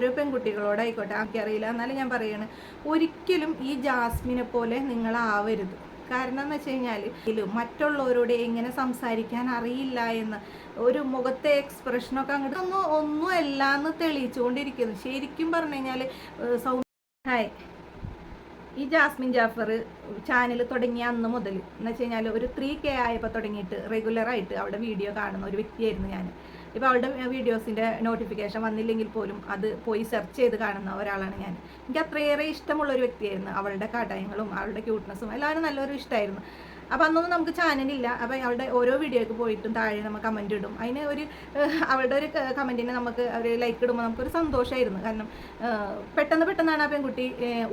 ഓരോ പെൺകുട്ടികളോടായിക്കോട്ടെ ആർക്കറിയില്ല എന്നാലും ഞാൻ പറയാണ് ഒരിക്കലും ഈ ജാസ്മിനെ പോലെ നിങ്ങളാവരുത്. കാരണം എന്ന് വെച്ച് കഴിഞ്ഞാൽ മറ്റുള്ളവരോട് എങ്ങനെ സംസാരിക്കാൻ അറിയില്ല എന്ന് ഒരു മുഖത്തെ എക്സ്പ്രഷനൊക്കെ അങ്ങോട്ട് ഒന്നും ഒന്നും അല്ല എന്ന് തെളിയിച്ചുകൊണ്ടിരിക്കുന്നു. ശരിക്കും പറഞ്ഞു കഴിഞ്ഞാൽ ഹായ് ഈ ജാസ്മിൻ ജാഫർ ചാനൽ തുടങ്ങിയ അന്ന് മുതൽ എന്ന് വെച്ച് കഴിഞ്ഞാൽ ഒരു ത്രീ കെ ആയപ്പോൾ തുടങ്ങിയിട്ട് റെഗുലറായിട്ട് അവിടെ വീഡിയോ കാണുന്ന ഒരു വ്യക്തിയായിരുന്നു ഞാൻ ഇപ്പോൾ അവളുടെ വീഡിയോസിന്റെ നോട്ടിഫിക്കേഷൻ വന്നില്ലെങ്കിൽ പോലും അത് പോയി സെർച്ച് ചെയ്ത് കാണുന്ന ഒരാളാണ് ഞാൻ. എനിക്ക് അത്രയേറെ ഇഷ്ടമുള്ള ഒരു വ്യക്തിയായിരുന്നു. അവളുടെ കടയങ്ങളും അവളുടെ ക്യൂട്ട്നെസ്സും എല്ലാവരും നല്ലൊരു ഇഷ്ടമായിരുന്നു അപ്പോൾ അന്നൊന്നും നമുക്ക് ചാനലില്ല അപ്പോൾ അവളുടെ ഓരോ വീഡിയോയ്ക്ക് പോയിട്ടും താഴെ നമ്മൾ കമന്റ് ഇടും. അതിന് ഒരു അവളുടെ ഒരു കമന്റിന് നമുക്ക് ഒരു ലൈക്ക് ഇടുമ്പോൾ നമുക്കൊരു സന്തോഷമായിരുന്നു കാരണം പെട്ടെന്ന് പെട്ടെന്നാണ് ആ പെൺകുട്ടി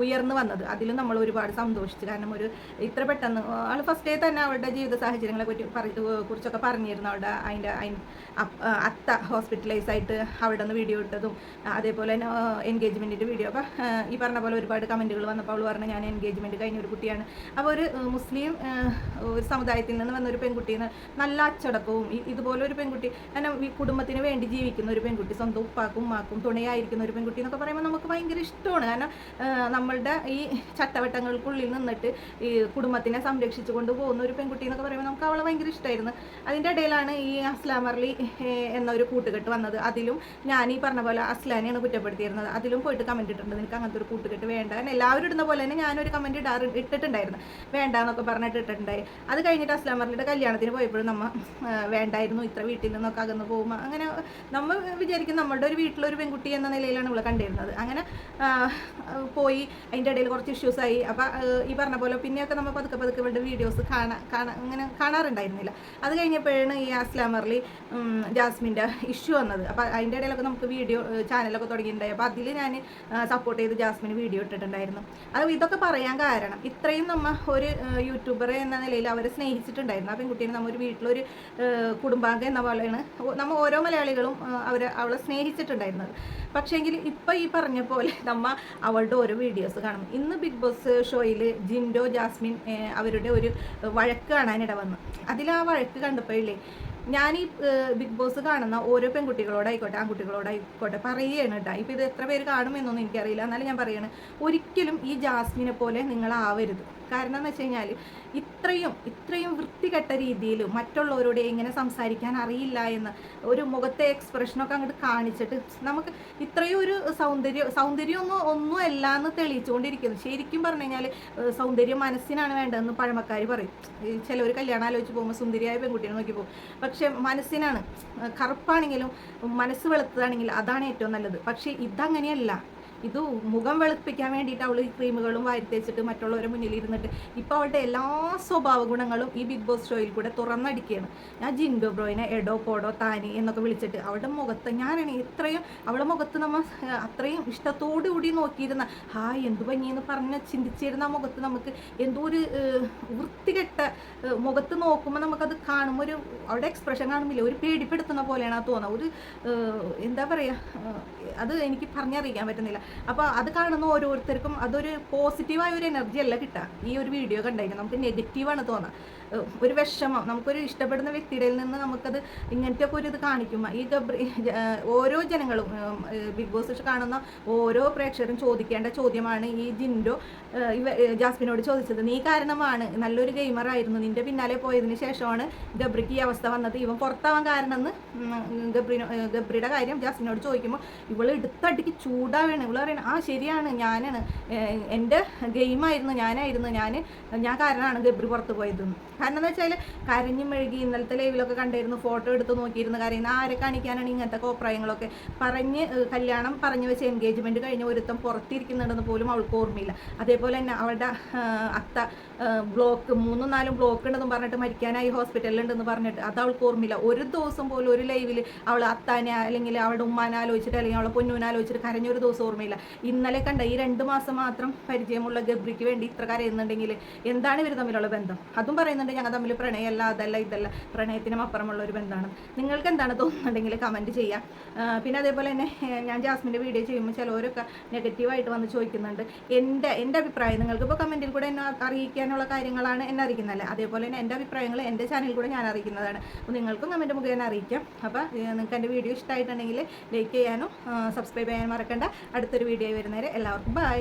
ഉയർന്നു വന്നത്. അതിലും നമ്മൾ ഒരുപാട് സന്തോഷിച്ചു. കാരണം ഒരു ഇത്ര പെട്ടെന്ന് അവൾ ഫസ്റ്റ് ഡേ തന്നെ അവളുടെ ജീവിത സാഹചര്യങ്ങളെ പറ്റി പറ കുറിച്ചൊക്കെ പറഞ്ഞിരുന്നു. അവളുടെ അതിന്റെ അത്ത ഹോസ്പിറ്റലൈസ് ആയിട്ട് അവിടെ നിന്ന് വീഡിയോ ഇട്ടതും അതേപോലെ തന്നെ എൻഗേജ്മെന്റിന്റെ വീഡിയോ അപ്പോൾ ഈ പറഞ്ഞ പോലെ ഒരുപാട് കമന്റുകൾ വന്നപ്പോൾ അവൾ പറഞ്ഞു ഞാൻ എൻഗേജ്മെന്റ് കഴിഞ്ഞ ഒരു കുട്ടിയാണ്. അപ്പോൾ ഒരു മുസ്ലിം ഒരു സമുദായത്തിൽ നിന്ന് വന്ന ഒരു പെൺകുട്ടിന്ന് നല്ല അച്ചടക്കവും ഇതുപോലെ ഒരു പെൺകുട്ടി ഈ കുടുംബത്തിന് വേണ്ടി ജീവിക്കുന്ന ഒരു പെൺകുട്ടി സ്വന്തം ഉപ്പാക്കും ഉമ്മാക്കും തുണയായിരിക്കുന്ന ഒരു പെൺകുട്ടി എന്നൊക്കെ പറയുമ്പോൾ നമുക്ക് ഭയങ്കര ഇഷ്ടമാണ്. കാരണം നമ്മളുടെ ഈ ചട്ടവട്ടങ്ങൾക്കുള്ളിൽ നിന്നിട്ട് ഈ കുടുംബത്തിനെ സംരക്ഷിച്ചു കൊണ്ട് പോകുന്ന ഒരു പെൺകുട്ടി എന്നൊക്കെ പറയുമ്പോൾ നമുക്ക് അവളെ ഭയങ്കര ഇഷ്ടമായിരുന്നു അതിന്റെ ഇടയിലാണ് ഈ അസ്ലാമർലി എന്ന ഒരു കൂട്ടുകെട്ട് വന്നത്. അതിലും ഞാൻ ഈ പറഞ്ഞ പോലെ അസ്ലാനെയാണ് കുറ്റപ്പെടുത്തിയിരുന്നത്. അതിലും പോയിട്ട് കമന്റ് ഇട്ടിട്ടുണ്ട്. നിനക്ക് അങ്ങനത്തെ ഒരു കൂട്ടുകെട്ട് വേണ്ട. എല്ലാവരും ഇടുന്ന പോലെ തന്നെ ഞാനൊരു കമന്റ് ഇടാറ് ഇട്ടിട്ടുണ്ടായിരുന്നു. വേണ്ട എന്നൊക്കെ പറഞ്ഞിട്ട് ഇട്ടിട്ടുണ്ടായി അത് കഴിഞ്ഞിട്ട് അസ്ലാം അർലിയുടെ കല്യാണത്തിന് പോയപ്പോഴും നമ്മൾ വേണ്ടായിരുന്നു ഇത്ര വീട്ടിൽ നിന്നൊക്കെ അകന്ന് പോകുമ്പോൾ അങ്ങനെ നമ്മൾ വിചാരിക്കും നമ്മളുടെ ഒരു വീട്ടിലൊരു പെൺകുട്ടി എന്ന നിലയിലാണ് നമ്മൾ കണ്ടിരുന്നത്. അങ്ങനെ പോയി അതിന്റെ ഇടയിൽ കുറച്ച് ഇഷ്യൂസ് ആയി. അപ്പം ഈ പറഞ്ഞ പോലെ പിന്നെയൊക്കെ നമ്മൾ പതുക്കെ പതുക്കെ ഇവരുടെ വീഡിയോസ് കാണാൻ കാണാൻ അങ്ങനെ കാണാറുണ്ടായിരുന്നില്ല. അത് കഴിഞ്ഞപ്പോഴാണ് ഈ അസ്ലാം അർലി ജാസ്മിന്റെ ഇഷ്യൂ വന്നത്. അപ്പോൾ അതിന്റെ ഇടയിലൊക്കെ നമുക്ക് വീഡിയോ ചാനലൊക്കെ തുടങ്ങിയിട്ടുണ്ടായി. അപ്പോൾ അതിൽ ഞാൻ സപ്പോർട്ട് ചെയ്ത് ജാസ്മിന് വീഡിയോ ഇട്ടിട്ടുണ്ടായിരുന്നു. അത് ഇതൊക്കെ പറയാൻ കാരണം ഇത്രയും നമ്മൾ ഒരു യൂട്യൂബർ എന്ന നിലയിൽ അവരെ സ്നേഹിച്ചിട്ടുണ്ടായിരുന്നു. ആ പെൺകുട്ടീനെ നമ്മൾ ഒരു വീട്ടിലൊരു കുടുംബാംഗം എന്ന പോലെയാണ് നമ്മൾ നമ്മ ഓരോ മലയാളികളും അവരെ അവളെ സ്നേഹിച്ചിട്ടുണ്ടായിരുന്നത്. പക്ഷേങ്കിൽ ഇപ്പം ഈ പറഞ്ഞ പോലെ നമ്മൾ അവളുടെ ഓരോ വീഡിയോസ് കാണും. ഇന്ന് ബിഗ് ബോസ് ഷോയിൽ ജിൻഡോ ജാസ്മിൻ അവരുടെ ഒരു വഴക്ക് കാണാനിട വന്നു അതിൽ ആ വഴക്ക് കണ്ടപ്പോഴില്ലേ ഞാൻ ഈ ബിഗ് ബോസ് കാണുന്ന ഓരോ പെൺകുട്ടികളോടായിക്കോട്ടെ ആൺകുട്ടികളോടായിക്കോട്ടെ പറയുകയാണ് കേട്ടോ. ഇപ്പം ഇത് എത്ര പേര് കാണുമെന്നൊന്നും എനിക്കറിയില്ല. എന്നാലും ഞാൻ പറയാണ് ഒരിക്കലും ഈ ജാസ്മിനെ പോലെ നിങ്ങളാവരുത്. കാരണം എന്ന് വെച്ച് കഴിഞ്ഞാൽ ഇത്രയും ഇത്രയും വൃത്തികെട്ട രീതിയിൽ മറ്റുള്ളവരോട് എങ്ങനെ സംസാരിക്കാൻ അറിയില്ല എന്ന് ഒരു മുഖത്തെ എക്സ്പ്രഷനൊക്കെ അങ്ങോട്ട് കാണിച്ചിട്ട് നമുക്ക് ഇത്രയും ഒരു സൗന്ദര്യം സൗന്ദര്യം ഒന്നും അല്ല എന്ന് തെളിയിച്ചുകൊണ്ടിരിക്കുന്നു. ശരിക്കും പറഞ്ഞു കഴിഞ്ഞാൽ സൗന്ദര്യം മനസ്സിനാണ് വേണ്ടതെന്ന് പഴമക്കാർ പറയും. ചിലവർ കല്യാണം ആലോചിച്ച് പോകുമ്പോൾ സുന്ദരിയായ പെൺകുട്ടിയെ നോക്കി പോകും മനസ്സിനാണ്. കറുപ്പാണെങ്കിലും മനസ്സ് വെളുത്തതാണെങ്കിലും അതാണ് ഏറ്റവും നല്ലത്. പക്ഷേ ഇതങ്ങനെയല്ല. ഇത് മുഖം വെളുപ്പിക്കാൻ വേണ്ടിയിട്ട് അവൾ ഈ ക്രീമുകളും വാരിത്തേച്ചിട്ട് മറ്റുള്ളവരെ മുന്നിൽ ഇരുന്നിട്ട് ഇപ്പോൾ അവളുടെ എല്ലാ സ്വഭാവ ഗുണങ്ങളും ഈ ബിഗ് ബോസ് ഷോയിൽ കൂടെ തുറന്നടിക്കുകയാണ്. ഞാൻ ജിൻഡോ ബ്രോയിനെ എഡോ പോഡോ താനി എന്നൊക്കെ വിളിച്ചിട്ട് അവളുടെ മുഖത്ത് ഞാനാണ് ഇത്രയും അവളുടെ മുഖത്ത് നമ്മൾ അത്രയും ഇഷ്ടത്തോടു കൂടി നോക്കിയിരുന്ന ഹായ് എന്ത് ഭംഗിയെന്ന് പറഞ്ഞ് ചിന്തിച്ചിരുന്ന മുഖത്ത് നമുക്ക് എന്തോ ഒരു വൃത്തികെട്ട മുഖത്ത് നോക്കുമ്പോൾ നമുക്കത് കാണുമ്പോൾ ഒരു അവിടെ എക്സ്പ്രഷൻ കാണുന്നില്ല. ഒരു പേടിപ്പെടുത്തുന്ന പോലെയാണ് തോന്നുന്നത്. ഒരു എന്താ പറയുക അത് എനിക്ക് പറഞ്ഞറിയിക്കാൻ പറ്റുന്നില്ല. അപ്പോൾ അത് കാണുന്ന ഓരോരുത്തർക്കും അതൊരു പോസിറ്റീവായ ഒരു എനർജി അല്ല കിട്ടുക. ഈ ഒരു വീഡിയോ കണ്ടായിരിക്കും നമുക്ക് നെഗറ്റീവാണ് തോന്നുക ഒരു വിഷമം നമുക്കൊരു ഇഷ്ടപ്പെടുന്ന വ്യക്തിയുടെ നിന്ന് നമുക്കത് ഇങ്ങനത്തെ ഒക്കെ ഒരു ഇത് കാണിക്കുമ്പോൾ ഈ ഗബ്രി ഓരോ ജനങ്ങളും ബിഗ് ബോസ് കാണുന്ന ഓരോ പ്രേക്ഷകരും ചോദിക്കേണ്ട ചോദ്യമാണ് ഈ ജിൻഡോ. ജാസ്മിനോട് ചോദിച്ചത് നീ കാരണമാണ് നല്ലൊരു ഗെയിമർ ആയിരുന്നു. നിന്റെ പിന്നാലെ പോയതിന് ശേഷമാണ് ഗബ്രിക്ക് ഈ അവസ്ഥ വന്നത്. ഇവൻ പുറത്താവാൻ കാരണം എന്ന് ഗബ്രിനോ ഗബ്രിയുടെ കാര്യം ജാസ്മിനോട് ചോദിക്കുമ്പോൾ ഇവൾ എടുത്തടിക്ക് ചൂടാവാണ് ഇവൾ പറയണ ആ ശരിയാണ്. ഞാനാണ്. എന്റെ ഗെയിമായിരുന്നു. ഞാനായിരുന്നു. ഞാൻ ഞാൻ കാരണമാണ് ഗബ്രി പുറത്ത് പോയതെന്ന്. കാരണം എന്ന് വെച്ചാൽ കരഞ്ഞു മെഴുകി ഇന്നലത്തെ ലൈവിലൊക്കെ കണ്ടിരുന്നു ഫോട്ടോ എടുത്ത് നോക്കിയിരുന്നു. കരയുന്ന ആരെ കാണിക്കാനാണ് ഇങ്ങനത്തെ കോപ്രായങ്ങളൊക്കെ? പറഞ്ഞ് കല്യാണം പറഞ്ഞു വെച്ച എൻഗേജ്മെന്റ് കഴിഞ്ഞ് ഒരുത്തം പുറത്തിരിക്കുന്നുണ്ടെന്ന് പോലും അവൾക്ക് ഓർമ്മയില്ല. അതേപോലെ തന്നെ അവളുടെ അത്ത ബ്ലോക്ക് മൂന്നും നാലും ബ്ലോക്ക് ഉണ്ടെന്ന് പറഞ്ഞിട്ട് മരിക്കാനായി ഹോസ്പിറ്റലിൽ ഉണ്ടെന്ന് പറഞ്ഞിട്ട് അത് അവൾക്ക് ഓർമ്മയില്ല. ഒരു ദിവസം പോലും ഒരു ലൈവിൽ അവൾ അത്താനെ അല്ലെങ്കിൽ അവളുടെ ഉമ്മാനെ ആലോചിച്ചിട്ട് അല്ലെങ്കിൽ അവളെ പൊന്നൂനെ ആലോചിച്ചിട്ട് കരഞ്ഞൊരു ദിവസം ഓർമ്മയില്ല. തോന്നിയില്ല ഇന്നലെ കണ്ട ഈ രണ്ട് മാസം മാത്രം പരിചയമുള്ള ഗബ്രിക്ക് വേണ്ടി ഇത്ര കരയുന്നുണ്ടെങ്കിൽ എന്താണ് ഇവർ തമ്മിലുള്ള ബന്ധം? അതും പറയുന്നുണ്ട് ഞങ്ങൾ തമ്മിൽ പ്രണയമല്ല അതല്ല ഇതല്ല. പ്രണയത്തിനും അപ്പുറമുള്ള ഒരു ബന്ധമാണ്. നിങ്ങൾക്ക് എന്താണ് തോന്നുന്നുണ്ടെങ്കിൽ കമന്റ് ചെയ്യാം. പിന്നെ അതേപോലെ തന്നെ ഞാൻ ജാസ്മിന്റെ വീഡിയോ ചെയ്യുമ്പോൾ ചിലവരൊക്കെ നെഗറ്റീവായിട്ട് വന്ന് ചോദിക്കുന്നുണ്ട്. എന്റെ എന്റെ അഭിപ്രായം നിങ്ങൾക്ക് ഇപ്പോൾ കമന്റിൽ കൂടെ എന്നെ അറിയിക്കാനുള്ള കാര്യങ്ങളാണ് എന്നെ അറിയിക്കുന്നതല്ലേ? അതേപോലെ തന്നെ എന്റെ അഭിപ്രായങ്ങൾ എന്റെ ചാനലിൽ കൂടെ ഞാൻ അറിയിക്കുന്നതാണ്. അപ്പോൾ നിങ്ങൾക്കും കമന്റ് മുഖേന അറിയിക്കാം. അപ്പോൾ നിങ്ങൾക്ക് എന്റെ വീഡിയോ ഇഷ്ടമായിട്ടുണ്ടെങ്കിൽ ലൈക്ക് ചെയ്യാനും സബ്സ്ക്രൈബ് ചെയ്യാനും മറക്കണ്ട. അടുത്തൊരു വീഡിയോ വരുന്നവരെ എല്ലാവർക്കും ബൈ